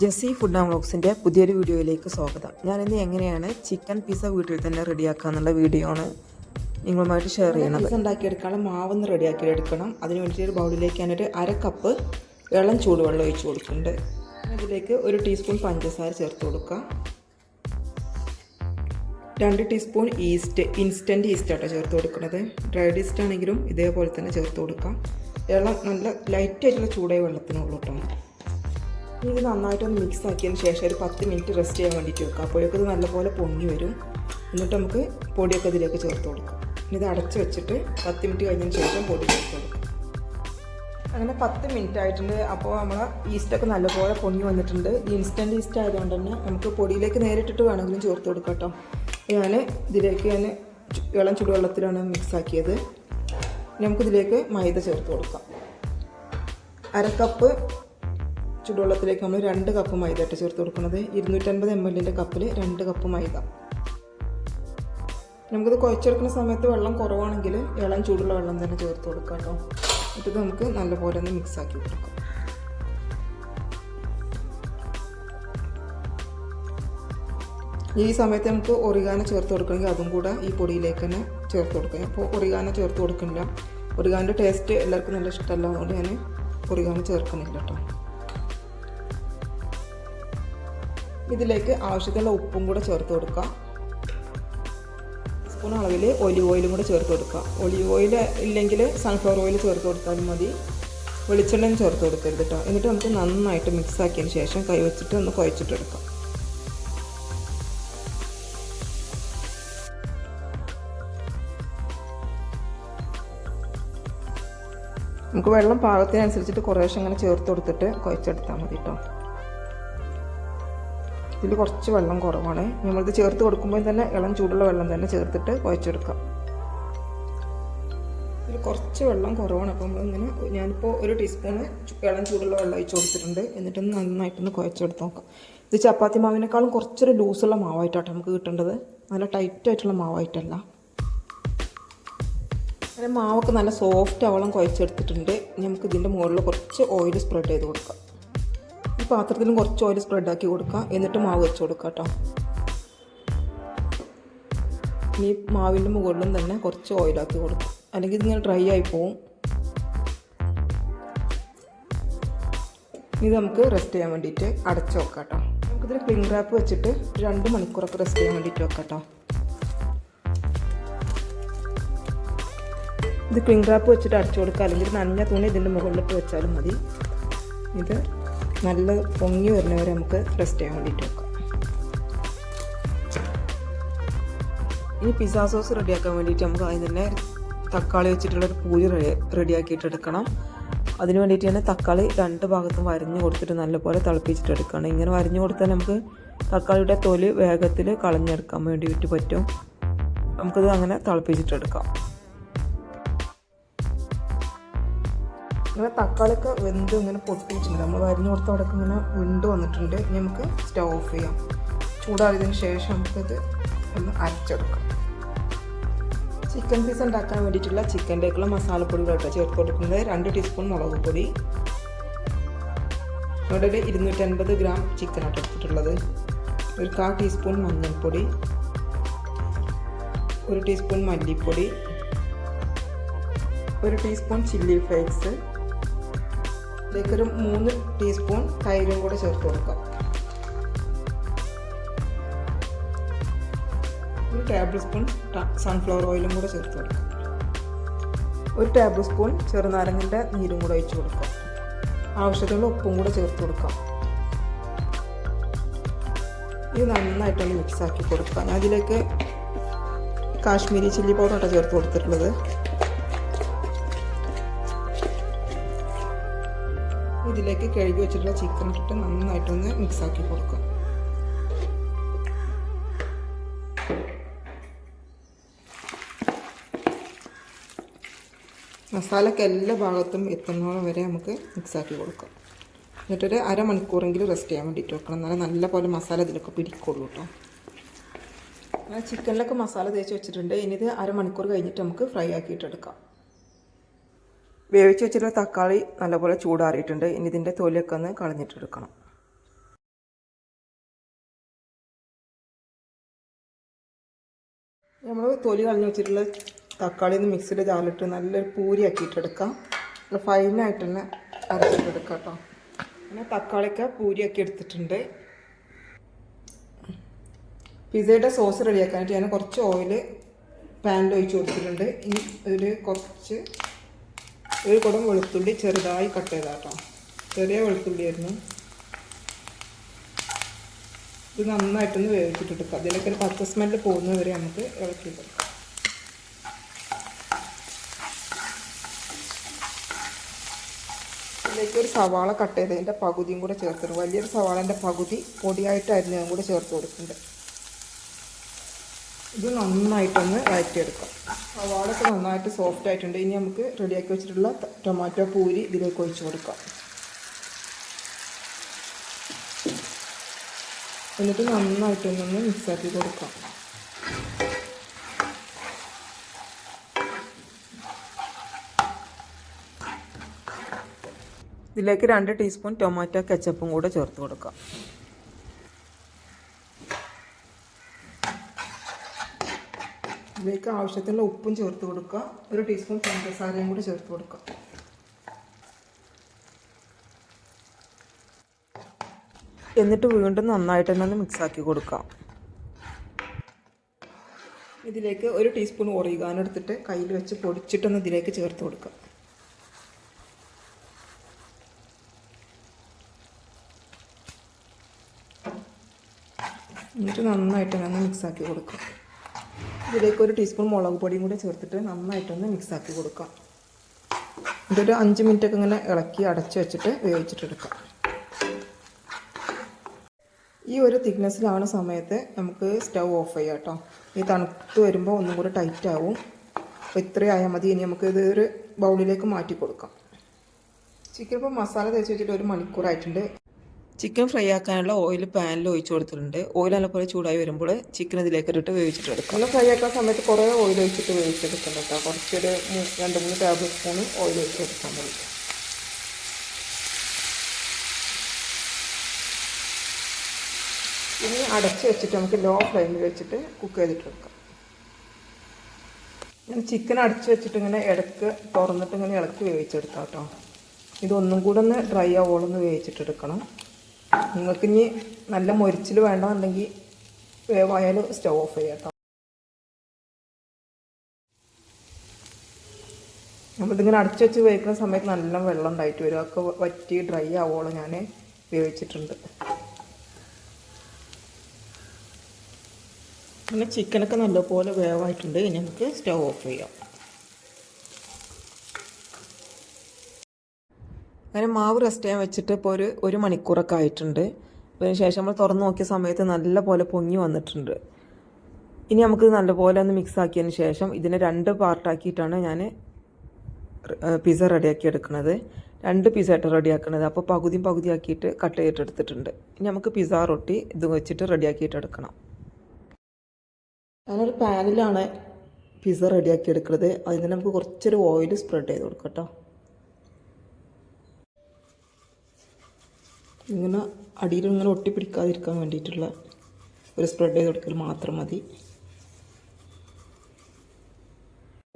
Jessy food and വ്ളോഗ്സിന്റെ പുതിയൊരു വീഡിയോയിലേക്ക് സ്വാഗതം. ഞാനിന്ന് എങ്ങനെയാണ് ചിക്കൻ പിസ്സ വീട്ടിൽ തന്നെ റെഡിയാക്കുക എന്നുള്ള വീഡിയോ ആണ് നിങ്ങളുമായിട്ട് ഷെയർ ചെയ്യണം പിസ്സ ഉണ്ടാക്കിയെടുക്കാനുള്ള മാവൊന്ന് റെഡിയാക്കി എടുക്കണം. അതിന് വേണ്ടി ഒരു ബൗളിലേക്ക് ഞാനൊരു അര കപ്പ് ഇളം ചൂടുവെള്ളം ഒഴിച്ച് കൊടുക്കുന്നുണ്ട്. ഇതിലേക്ക് ഒരു ടീസ്പൂൺ പഞ്ചസാര ചേർത്ത് കൊടുക്കുക രണ്ട് ടീസ്പൂൺ ഈസ്റ്റ് ഇൻസ്റ്റന്റ് ഈസ്റ്റ് ആട്ടോ ചേർത്ത് കൊടുക്കുന്നത്. ഡ്രൈഡ് ഈസ്റ്റ് ആണെങ്കിലും ഇതേപോലെ തന്നെ ചേർത്ത് കൊടുക്കാം. വെള്ളം നല്ല ലൈറ്റായിട്ടുള്ള ചൂടായ വെള്ളത്തിനുള്ളൂ കേട്ടോ ഇത് നന്നായിട്ടൊന്ന് മിക്സ് ആക്കിയതിന് ശേഷം ഒരു പത്ത് മിനിറ്റ് റെസ്റ്റ് ചെയ്യാൻ വേണ്ടിയിട്ട് വെക്കുക. അപ്പോഴൊക്കെ ഇത് നല്ലപോലെ പൊങ്ങി വരും. എന്നിട്ട് നമുക്ക് പൊടിയൊക്കെ ഇതിലേക്ക് ചേർത്ത് കൊടുക്കാം. ഇത് അടച്ച് വെച്ചിട്ട് പത്ത് മിനിറ്റ് കഴിഞ്ഞതിന് ശേഷം പൊടി ചേർത്ത് കൊടുക്കാം. അങ്ങനെ പത്ത് മിനിറ്റ് ആയിട്ടുണ്ട്. അപ്പോൾ നമ്മൾ ഈസ്റ്റൊക്കെ നല്ലപോലെ പൊങ്ങി വന്നിട്ടുണ്ട്. ഇൻസ്റ്റന്റ് ഈസ്റ്റ് ആയതുകൊണ്ട് തന്നെ നമുക്ക് പൊടിയിലേക്ക് നേരിട്ടിട്ട് വേണമെങ്കിലും ചേർത്ത് കൊടുക്കാം കേട്ടോ. ഞാൻ ഇതിലേക്ക് ഞാൻ ഇളം ചുടുവെള്ളത്തിലാണ് മിക്സ് ആക്കിയത്. നമുക്കിതിലേക്ക് മൈദ ചേർത്ത് കൊടുക്കാം. അര കപ്പ് ചുടുവെള്ളത്തിലേക്ക് നമ്മൾ രണ്ട് കപ്പ് മൈദ ഇട്ട് ചേർത്ത് കൊടുക്കുന്നത്. ഇരുന്നൂറ്റൻപത് എം എല്ലിന്റെ കപ്പിൽ രണ്ട് കപ്പ് മൈദ. നമുക്കിത് കുഴച്ചെടുക്കുന്ന സമയത്ത് വെള്ളം കുറവാണെങ്കിൽ ഇളം ചൂടുള്ള വെള്ളം തന്നെ ചേർത്ത് കൊടുക്കാം കേട്ടോ. എന്നിട്ട് നമുക്ക് നല്ലപോലെ ഒന്ന് മിക്സാക്കി കൊടുക്കാം. ഈ സമയത്ത് നമുക്ക് ഒറിഗാന ചേർത്ത് കൊടുക്കണമെങ്കിൽ അതും കൂടെ ഈ പൊടിയിലേക്ക് തന്നെ ചേർത്ത് കൊടുക്കുക അപ്പോൾ ഒറിഗാന ചേർത്ത് കൊടുക്കുന്നില്ല. ഒറിഗാന്റെ ടേസ്റ്റ് എല്ലാവർക്കും നല്ല ഇഷ്ടമല്ല അതുകൊണ്ട് ഞാൻ ഒറിഗാന ചേർക്കുന്നില്ല കേട്ടോ. ഇതിലേക്ക് ആവശ്യത്തിനുള്ള ഉപ്പും കൂടെ ചേർത്ത് കൊടുക്കുക. സ്പൂൺ അളവിൽ ഒലിവ് ഓയിലും കൂടെ ചേർത്ത് കൊടുക്കുക. ഒലിവ് ഓയിൽ ഇല്ലെങ്കിൽ സൺഫ്ലവർ ഓയിൽ ചേർത്ത് കൊടുത്താലും മതി. വെളിച്ചെണ്ണയും ചേർത്ത് കൊടുക്കരുത് കേട്ടോ എന്നിട്ട് നമുക്ക് നന്നായിട്ട് മിക്സ് ആക്കിയതിന് ശേഷം കൈ വെച്ചിട്ട് ഒന്ന് കുഴച്ചിട്ടെടുക്കാം. നമുക്ക് വെള്ളം പാകത്തിനനുസരിച്ചിട്ട് കുറേശ്ശെ അങ്ങനെ ചേർത്ത് കൊടുത്തിട്ട് കുഴച്ചെടുത്താൽ മതി കേട്ടോ ഇതിൽ കുറച്ച് വെള്ളം കുറവാണ്. നമ്മളിത് ചേർത്ത് കൊടുക്കുമ്പോൾ തന്നെ ഇളം ചൂടുള്ള വെള്ളം തന്നെ ചേർത്തിട്ട് കുഴച്ചെടുക്കാം ഇതിൽ കുറച്ച് വെള്ളം കുറവാണ്. അപ്പോൾ നമ്മളിങ്ങനെ ഞാനിപ്പോൾ ഒരു ടീസ്പൂണ് ഇളം ചൂടുള്ള വെള്ളം ഒഴിച്ച് കൊടുത്തിട്ടുണ്ട്. എന്നിട്ടൊന്ന് നന്നായിട്ടൊന്ന് കുഴച്ചെടുത്ത് നോക്കാം. ഇത് ചപ്പാത്തി മാവിനേക്കാളും കുറച്ചൊരു ലൂസുള്ള മാവായിട്ടാണ് നമുക്ക് കിട്ടേണ്ടത്. നല്ല ടൈറ്റ് ആയിട്ടുള്ള മാവായിട്ടല്ല. അങ്ങനെ മാവൊക്കെ നല്ല സോഫ്റ്റ് ആവളം കുഴച്ചെടുത്തിട്ടുണ്ട്. നമുക്ക് ഇതിന്റെ മുകളിൽ കുറച്ച് ഓയിൽ സ്പ്രെഡ് ചെയ്ത് കൊടുക്കാം. പാത്രത്തിലും കുറച്ച് ഓയിൽ സ്പ്രെഡ് ആക്കി കൊടുക്കുക. എന്നിട്ട് മാവ് വെച്ച് കൊടുക്കുക കേട്ടോ ഈ മാവിന്റെ മുകളിലും തന്നെ കുറച്ച് ഓയിലാക്കി കൊടുക്കുക. അല്ലെങ്കിൽ ഇതിങ്ങനെ ഡ്രൈ ആയി പോവും. ഇത് നമുക്ക് റെസ്റ്റ് ചെയ്യാൻ വേണ്ടിയിട്ട് അടച്ച് വെക്കാം കേട്ടോ നമുക്കിതിൽ ക്ലിംഗ് റാപ്പ് വെച്ചിട്ട് രണ്ട് മണിക്കൂറൊക്കെ റെസ്റ്റ് ചെയ്യാൻ വേണ്ടിയിട്ട് വെക്കാം കേട്ടോ ഇത് ക്ലിംഗ് റാപ്പ് വെച്ചിട്ട് അടച്ചു കൊടുക്കുക. അല്ലെങ്കിൽ നനഞ്ഞ തുണി ഇതിന്റെ മുകളിലിട്ട് വെച്ചാലും മതി. ഇത് നല്ല പൊങ്ങി വരുന്നവരെ നമുക്ക് റെസ്റ്റ് ചെയ്യാൻ വേണ്ടിയിട്ട് വെക്കാം. ഇനി പിസ്സ സോസ് റെഡിയാക്കാൻ വേണ്ടിയിട്ട് നമുക്ക് ആദ്യം തന്നെ തക്കാളി വെച്ചിട്ടുള്ളൊരു പൂരി റെഡി റെഡിയാക്കിയിട്ട് എടുക്കണം. അതിന് വേണ്ടിയിട്ട് തന്നെ തക്കാളി രണ്ട് ഭാഗത്തും വരഞ്ഞു കൊടുത്തിട്ട് നല്ലപോലെ തിളപ്പിച്ചിട്ടെടുക്കണം ഇങ്ങനെ വരഞ്ഞു കൊടുത്താൽ നമുക്ക് തക്കാളിയുടെ തൊലി വേഗത്തിൽ കളഞ്ഞെടുക്കാൻ വേണ്ടിയിട്ട് പറ്റും. നമുക്കത് അങ്ങനെ തിളപ്പിച്ചിട്ടെടുക്കാം ഇങ്ങനെ തക്കാളിയൊക്കെ വെന്ത് ഇങ്ങനെ പൊട്ടിയിട്ടുണ്ട്. നമ്മൾ വരിഞ്ഞു കൊടുത്ത അവിടെ ഇങ്ങനെ വിണ്ട് വന്നിട്ടുണ്ട്. ഇനി നമുക്ക് സ്റ്റവ് ഓഫ് ചെയ്യാം. ചൂടാറിയതിന് ശേഷം നമുക്കിത് ഒന്ന് അരച്ചെടുക്കാം. ചിക്കൻ പീസ് ഉണ്ടാക്കാൻ വേണ്ടിയിട്ടുള്ള ചിക്കന്റെക്കുള്ള മസാലപ്പൊടികളായിട്ട് ചേർത്ത് കൊടുക്കുന്നത്. രണ്ട് ടീസ്പൂൺ മുളക് പൊടി. ഇവിടെ ഒരു ഇരുന്നൂറ്റൻപത് ഗ്രാം ചിക്കനായിട്ട് എടുത്തിട്ടുള്ളത്. ഒരു കാ ടീസ്പൂൺ മഞ്ഞൾപ്പൊടി. ഒരു ടീസ്പൂൺ മല്ലിപ്പൊടി. ഒരു ടീസ്പൂൺ ചില്ലി ഫ്ലേക്സ്. ഇതിലേക്കൊരു മൂന്ന് ടീസ്പൂൺ തൈരും കൂടെ ചേർത്ത് കൊടുക്കാം. ഒരു ടേബിൾ സ്പൂൺ സൺഫ്ലവർ ഓയിലും കൂടെ ചേർത്ത് കൊടുക്കാം. ഒരു ടേബിൾ സ്പൂൺ ചെറുനാരങ്ങന്റെ നീരും കൂടെ ഒഴിച്ച് കൊടുക്കാം. ആവശ്യത്തിനുള്ള ഉപ്പും കൂടെ ചേർത്ത് കൊടുക്കാം. ഇത് നന്നായിട്ടൊന്ന് മിക്സ് ആക്കി കൊടുക്കുക അതിലേക്ക് കാശ്മീരി ചില്ലി പൗഡർ പൗഡറാണ് ചേർത്ത് കൊടുത്തിട്ടുള്ളത്. ഇതിലേക്ക് കഴുകി വെച്ചിട്ടുള്ള ചിക്കൻ ഇട്ടിട്ട് നന്നായിട്ടൊന്ന് മിക്സ് ആക്കി കൊടുക്കുക. മസാലയ്ക്ക് എല്ലാ ഭാഗത്തും എത്തുന്നോളം വരെ നമുക്ക് മിക്സ് ആക്കി കൊടുക്കാം. എന്നിട്ടൊരു അരമണിക്കൂറെങ്കിലും റെസ്റ്റ് ചെയ്യാൻ വേണ്ടിയിട്ട് വെക്കണം. എന്നാലേ നല്ല പോലെ മസാല ഇതിലൊക്കെ പിടിക്കുള്ളൂ കേട്ടോ ചിക്കനിലൊക്കെ മസാല തേച്ച് വെച്ചിട്ടുണ്ട്. ഇനി ഇത് അരമണിക്കൂർ കഴിഞ്ഞിട്ട് നമുക്ക് ഫ്രൈ ആക്കിയിട്ടെടുക്കാം വേവിച്ച് വെച്ചിട്ടുള്ള തക്കാളി നല്ലപോലെ ചൂടാറിയിട്ടുണ്ട്. ഇനി ഇതിന്റെ തൊലിയൊക്കെ ഒന്ന് കളഞ്ഞിട്ടെടുക്കണം. നമ്മൾ തൊലി കളഞ്ഞ് വെച്ചിട്ടുള്ള തക്കാളി ഒന്ന് മിക്സിയിൽ ചാലിട്ട് നല്ലൊരു പൂരിയാക്കിയിട്ടെടുക്കാം ഫൈനായിട്ട് തന്നെ അരച്ചിട്ടെടുക്കാം കേട്ടോ പിന്നെ തക്കാളിയൊക്കെ പൂരിയാക്കി എടുത്തിട്ടുണ്ട്. പിസയുടെ സോസ് റെഡിയാക്കാനായിട്ട് ഞാൻ കുറച്ച് ഓയിൽ പാനിൽ ഒഴിച്ച് കൊടുത്തിട്ടുണ്ട്. ഇനി ഇതിൽ കുറച്ച് ഒരു കുടം വെളുത്തുള്ളി ചെറുതായി കട്ട് ചെയ്താട്ടോ. ചെറിയ വെളുത്തുള്ളിയായിരുന്നു ഇത് നന്നായിട്ടൊന്ന് വേവിച്ചിട്ടെടുക്കാം. അതിലൊക്കെ ഒരു പച്ച സ്മെല്ല് പോകുന്നവരെ നമുക്ക് ഇളക്കിയെടുക്കാം. ഇതിലേക്ക് ഒരു സവാള കട്ട് ചെയ്തതിന്റെ പകുതിയും കൂടെ ചേർത്തിട്ടുണ്ട് വലിയൊരു സവാളന്റെ പകുതി പൊടിയായിട്ടായിരുന്നു ഞാൻ കൂടെ ചേർത്ത് കൊടുക്കുന്നുണ്ട് ഇത് നന്നായിട്ടൊന്ന് വഴറ്റിയെടുക്കാം. സവാളൊക്കെ നന്നായിട്ട് സോഫ്റ്റ് ആയിട്ടുണ്ട്. ഇനി നമുക്ക് റെഡിയാക്കി വെച്ചിട്ടുള്ള ടൊമാറ്റോ പൂരി ഇതിലേക്ക് ഒഴിച്ചു കൊടുക്കാം. എന്നിട്ട് നന്നായിട്ടൊന്നൊന്ന് മിക്സാക്കി കൊടുക്കാം. ഇതിലേക്ക് രണ്ട് ടീസ്പൂൺ ടൊമാറ്റോ കെച്ചപ്പും കൂടെ ചേർത്ത് കൊടുക്കാം. ഇതിലേക്ക് ആവശ്യത്തിനുള്ള ഉപ്പും ചേർത്ത് കൊടുക്കുക. ഒരു ടീസ്പൂൺ പഞ്ചസാരയും കൂടി ചേർത്ത് കൊടുക്കുക. എന്നിട്ട് വീണ്ടും നന്നായിട്ട് തന്നെ ഒന്ന് മിക്സാക്കി കൊടുക്കാം ഇതിലേക്ക് ഒരു ടീസ്പൂൺ ഒറിഗാനോ എടുത്തിട്ട് കയ്യിൽ വെച്ച് പൊടിച്ചിട്ടൊന്ന് ഇതിലേക്ക് ചേർത്ത് കൊടുക്കുക. എന്നിട്ട് നന്നായിട്ട് ഒന്ന് മിക്സാക്കി കൊടുക്കുക. ഇതിലേക്ക് ഒരു ടീസ്പൂൺ മുളക് പൊടിയും കൂടി ചേർത്തിട്ട് നന്നായിട്ടൊന്ന് മിക്സാക്കി കൊടുക്കാം. ഇതൊരു അഞ്ച് മിനിറ്റൊക്കെ ഇങ്ങനെ ഇളക്കി അടച്ച് വെച്ചിട്ട് വേവിച്ചിട്ടെടുക്കാം ഈ ഒരു തിക്നെസ്സിലാവുന്ന സമയത്ത് നമുക്ക് സ്റ്റൗ ഓഫ് ചെയ്യാം കേട്ടോ. ഈ തണുത്ത് വരുമ്പോൾ ഒന്നും കൂടെ ടൈറ്റ് ആവും. അപ്പോൾ ഇത്രയും ആയാൽ മതി. ഇനി നമുക്ക് ഇത് ഒരു ബൗളിലേക്ക് മാറ്റി കൊടുക്കാം. ചിക്കൻ ഇപ്പോൾ മസാല തേച്ച് വെച്ചിട്ട് ഒരു മണിക്കൂറായിട്ടുണ്ട്. ചിക്കൻ ഫ്രൈ ആക്കാനുള്ള ഓയിൽ പാനിൽ ഒഴിച്ചു കൊടുത്തിട്ടുണ്ട്. ഓയിൽ നല്ലപോലെ ചൂടായി വരുമ്പോൾ ചിക്കൻ ഇതിലേക്ക് ഇട്ടിട്ട് വേവിച്ചിട്ടെടുക്കും നല്ല ഫ്രൈ ആക്കാൻ സമയത്ത് കുറേ ഓയിൽ ഒഴിച്ചിട്ട് വേവിച്ചെടുക്കണം കേട്ടോ. കുറച്ചൊരു രണ്ട് മൂന്ന് ടേബിൾ സ്പൂൺ ഓയിൽ ഒഴിച്ച് കൊടുത്താൽ മതി. ഇനി അടച്ച് വെച്ചിട്ട് നമുക്ക് ലോ ഫ്ലെയിമിൽ വെച്ചിട്ട് കുക്ക് ചെയ്തിട്ടെടുക്കാം ഞാൻ ചിക്കൻ അടച്ച് വെച്ചിട്ട് ഇങ്ങനെ ഇടയ്ക്ക് തുറന്നിട്ട് ഇങ്ങനെ ഇളക്കി വേവിച്ചെടുക്കാം കേട്ടോ. ഇതൊന്നും കൂടെ ഒന്ന് ഡ്രൈ ആവോളൊന്ന് വേവിച്ചിട്ടെടുക്കണം നിങ്ങൾക്ക് ഇനി നല്ല മൊരിച്ചിൽ വേണമെന്നുണ്ടെങ്കിൽ വേവായാലും സ്റ്റവ് ഓഫ് ചെയ്യാം കേട്ടോ. നമ്മളിതിങ്ങനെ അടച്ചു വെച്ച് വേവിക്കുന്ന സമയത്ത് നല്ല വെള്ളം ഉണ്ടായിട്ട് വരും. അതൊക്കെ വറ്റി ഡ്രൈ ആവോളം ഞാൻ വേവിച്ചിട്ടുണ്ട്. പിന്നെ ചിക്കനൊക്കെ നല്ലപോലെ വേവായിട്ടുണ്ട്. നമുക്ക് സ്റ്റവ് ഓഫ് ചെയ്യാം. അങ്ങനെ മാവ് റെസ്റ്റ് ചെയ്യാൻ വെച്ചിട്ട് ഇപ്പോൾ ഒരു ഒരു മണിക്കൂറൊക്കെ ആയിട്ടുണ്ട്. അതിന് ശേഷം നമ്മൾ തുറന്ന് നോക്കിയ സമയത്ത് നല്ലപോലെ പൊങ്ങി വന്നിട്ടുണ്ട്. ഇനി നമുക്ക് നല്ലപോലെ ഒന്ന് മിക്സ് ആക്കിയതിന് ശേഷം ഇതിനെ രണ്ട് പാർട്ടാക്കിയിട്ടാണ് ഞാൻ പിസ്സ റെഡിയാക്കി എടുക്കുന്നത്. രണ്ട് പിസ്സ ആയിട്ട് റെഡിയാക്കുന്നത് അപ്പോൾ പകുതിയും പകുതി ആക്കിയിട്ട് കട്ട് ചെയ്തിട്ട് എടുത്തിട്ടുണ്ട്. ഇനി നമുക്ക് പിസ്സ റൊട്ടി ഇത് വെച്ചിട്ട് റെഡിയാക്കിയിട്ട് എടുക്കണം. ഞാനൊരു പാനിലാണ് പിസ്സ റെഡിയാക്കി എടുക്കുന്നത്. അതിന് നമുക്ക് കുറച്ചൊരു ഓയിൽ സ്പ്രെഡ് ചെയ്ത് കൊടുക്കാം കേട്ടോ. ഇങ്ങനെ അടിയിൽ ഇങ്ങനെ ഒട്ടിപ്പിടിക്കാതിരിക്കാൻ വേണ്ടിയിട്ടുള്ള ഒരു സ്പ്രെഡ് ചെയ്ത് കൊടുക്കൽ മാത്രം മതി.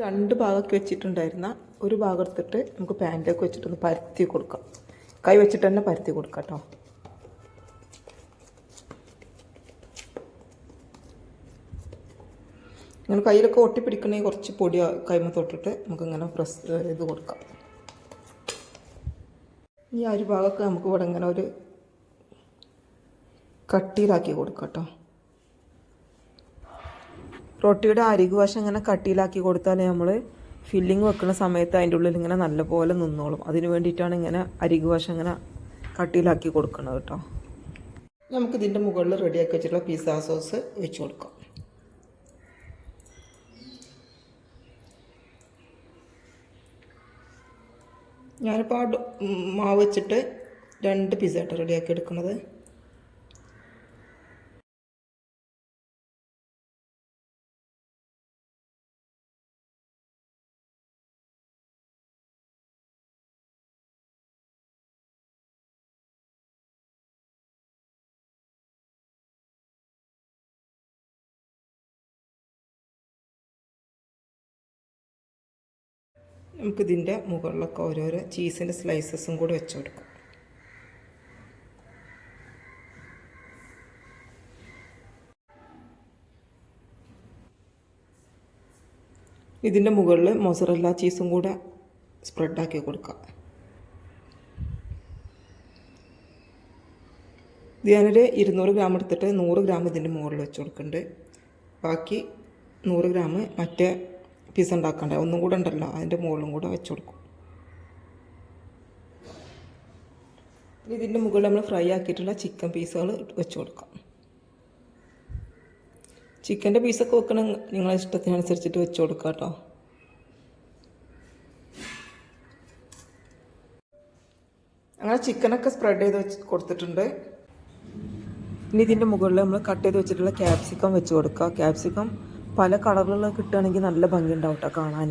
രണ്ട് ഭാഗമൊക്കെ വെച്ചിട്ടുണ്ടായിരുന്ന ഒരു ഭാഗം എടുത്തിട്ട് നമുക്ക് പാന്റൊക്കെ വെച്ചിട്ടൊന്ന് പരത്തി കൊടുക്കാം. കൈ വെച്ചിട്ട് തന്നെ പരത്തി കൊടുക്കാം കേട്ടോ ഇങ്ങനെ കയ്യിലൊക്കെ ഒട്ടിപ്പിടിക്കണമെങ്കിൽ കുറച്ച് പൊടി കൈമ തൊട്ടിട്ട് നമുക്കിങ്ങനെ പ്രസ് ഇത് കൊടുക്കാം. ഈ അരി ഭാഗമൊക്കെ നമുക്ക് ഇവിടെ ഇങ്ങനെ ഒരു കട്ടിയിലാക്കി കൊടുക്കാം കേട്ടോ റൊട്ടിയുടെ അരികു വശം ഇങ്ങനെ കട്ടിയിലാക്കി കൊടുത്താൽ നമ്മൾ ഫില്ലിങ് വെക്കുന്ന സമയത്ത് അതിന്റെ ഉള്ളിൽ ഇങ്ങനെ നല്ലപോലെ നിന്നോളും. അതിന് വേണ്ടിയിട്ടാണ് ഇങ്ങനെ അരികു വശം ഇങ്ങനെ കട്ടിയിലാക്കി കൊടുക്കുന്നത് കേട്ടോ. നമുക്കിതിന്റെ മുകളിൽ റെഡിയാക്കി വെച്ചിട്ടുള്ള പിസ്സ സോസ് വെച്ച് കൊടുക്കാം. ഞാനിപ്പോൾ മാവ് വെച്ചിട്ട് രണ്ട് പിസ്സ ആയിട്ട് റെഡിയാക്കി എടുക്കുന്നത്. നമുക്കിതിന്റെ മുകളിലൊക്കെ ഓരോരോ ചീസിന്റെ സ്ലൈസസും കൂടി വെച്ച് കൊടുക്കും. ഇതിന്റെ മുകളിൽ മൊസറല്ല ചീസും കൂടെ സ്പ്രെഡാക്കി കൊടുക്കാം. ഇത് ഞാനൊരു ഇരുന്നൂറ് ഗ്രാം എടുത്തിട്ട് നൂറ് ഗ്രാം ഇതിന്റെ മുകളിൽ വെച്ച് കൊടുക്കുന്നുണ്ട്. ബാക്കി നൂറ് ഗ്രാം മറ്റേ പീസ് ഉണ്ടാക്കണ്ടേ? ഒന്നും കൂടെ ഉണ്ടല്ലോ. അതിന്റെ മുകളിലും കൂടെ വെച്ച് കൊടുക്കും. ഇതിന്റെ മുകളിൽ നമ്മൾ ഫ്രൈ ആക്കിയിട്ടുള്ള ചിക്കൻ പീസുകൾ വെച്ച് കൊടുക്കാം. ചിക്കന്റെ പീസൊക്കെ വെക്കണം. നിങ്ങളെ ഇഷ്ടത്തിനനുസരിച്ചിട്ട് വെച്ച് കൊടുക്കാം കേട്ടോ. അങ്ങനെ ചിക്കനൊക്കെ സ്പ്രെഡ് ചെയ്ത് വെച്ച് കൊടുത്തിട്ടുണ്ട്. ഇനി ഇതിന്റെ മുകളിൽ നമ്മൾ കട്ട് ചെയ്ത് വെച്ചിട്ടുള്ള ക്യാപ്സിക്കം വെച്ച് കൊടുക്കുക ക്യാപ്സിക്കം പല കളറിലുള്ള കിട്ടുകയാണെങ്കിൽ നല്ല ഭംഗി ഉണ്ടാവും കേട്ടോ കാണാൻ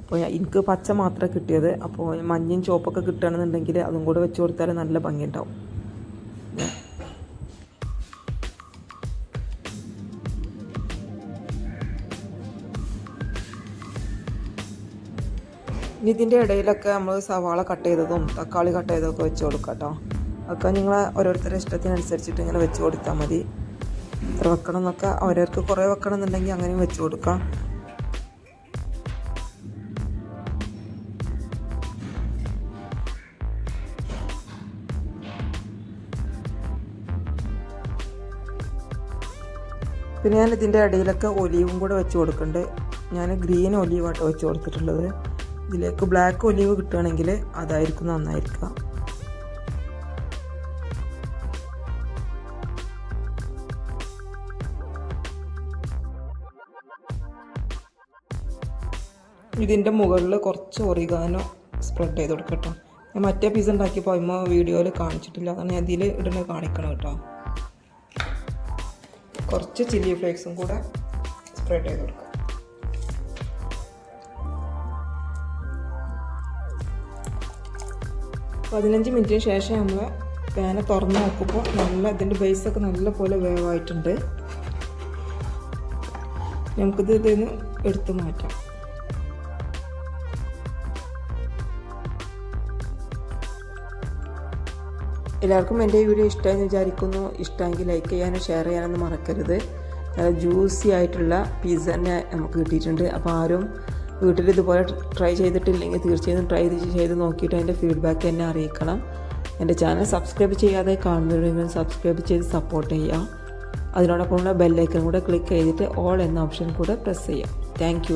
അപ്പോൾ എനിക്ക് പച്ച മാത്രമേ കിട്ടിയത്. അപ്പോൾ മഞ്ഞയും ചുവപ്പൊക്കെ കിട്ടുകയാണെന്നുണ്ടെങ്കിൽ അതും കൂടെ വെച്ച് കൊടുത്താൽ നല്ല ഭംഗി ഉണ്ടാവും ഇനി ഇതിന്റെ ഇടയിലൊക്കെ നമ്മൾ സവാള കട്ട് ചെയ്തതും തക്കാളി കട്ട് ചെയ്തതൊക്കെ വെച്ച് കൊടുക്കാം കേട്ടോ ഒക്കെ നിങ്ങൾ ഓരോരുത്തരുടെ ഇഷ്ടത്തിനനുസരിച്ചിട്ട് ഇങ്ങനെ വെച്ച് കൊടുത്താൽ മതി. എത്ര വെക്കണം എന്നൊക്കെ അവരവർക്ക് കുറേ വെക്കണം എന്നുണ്ടെങ്കിൽ അങ്ങനെയും വെച്ച് കൊടുക്കാം. പിന്നെ ഞാൻ ഇതിന്റെ ഇടയിലൊക്കെ ഒലീവും കൂടെ വെച്ച് കൊടുക്കുന്നുണ്ട് ഞാൻ ഗ്രീൻ ഒലീവാട്ടോ വെച്ച് കൊടുത്തിട്ടുള്ളത്. ഇതിലേക്ക് ബ്ലാക്ക് ഒലീവ് കിട്ടുകയാണെങ്കിൽ അതായിരിക്കും നന്നായിരിക്കുക. ഇതിന്റെ മുകളിൽ കുറച്ച് ഒറിഗാനോ സ്പ്രെഡ് ചെയ്ത് കൊടുക്കട്ടോ ഞാൻ മറ്റേ പീസ് ഉണ്ടാക്കിയപ്പോൾ അമ്മ വീഡിയോയിൽ കാണിച്ചിട്ടില്ല. അതാണ് ഞാൻ ഇതിൽ ഇടുന്ന കാണിക്കണം കേട്ടോ കുറച്ച് ചില്ലി ഫ്ലേക്സും കൂടെ സ്പ്രെഡ് ചെയ്ത് കൊടുക്കാം. പതിനഞ്ച് മിനിറ്റിന് ശേഷം നമ്മൾ പാന തുറന്ന് നോക്കുമ്പോൾ നല്ല ഇതിന്റെ ബേസൊക്കെ നല്ല പോലെ വേവായിട്ടുണ്ട്. നമുക്കിത് ഇതിൽ നിന്ന് എടുത്ത് മാറ്റാം. എല്ലാവർക്കും എന്റെ വീഡിയോ ഇഷ്ടമായെന്ന് വിചാരിക്കുന്നു. ഇഷ്ടമെങ്കിൽ ലൈക്ക് ചെയ്യാനും ഷെയർ ചെയ്യാനൊന്നും മറക്കരുത്. നല്ല ജ്യൂസി ആയിട്ടുള്ള പിസ്സ തന്നെ നമുക്ക് കിട്ടിയിട്ടുണ്ട്. അപ്പോൾ ആരും വീട്ടിൽ ഇതുപോലെ ട്രൈ ചെയ്തിട്ടില്ലെങ്കിൽ തീർച്ചയായും ട്രൈ ചെയ്ത് നോക്കിയിട്ട് അതിന്റെ ഫീഡ്ബാക്ക് എന്നെ അറിയിക്കണം. എന്റെ ചാനൽ സബ്സ്ക്രൈബ് ചെയ്യാതെ കാണുന്നവരെങ്കിലും സബ്സ്ക്രൈബ് ചെയ്ത് സപ്പോർട്ട് ചെയ്യുക. അതിനോടൊപ്പമുള്ള ബെല്ലൈക്കൺ കൂടെ ക്ലിക്ക് ചെയ്തിട്ട് ഓൾ എന്ന ഓപ്ഷൻ കൂടെ പ്രസ് ചെയ്യാം താങ്ക്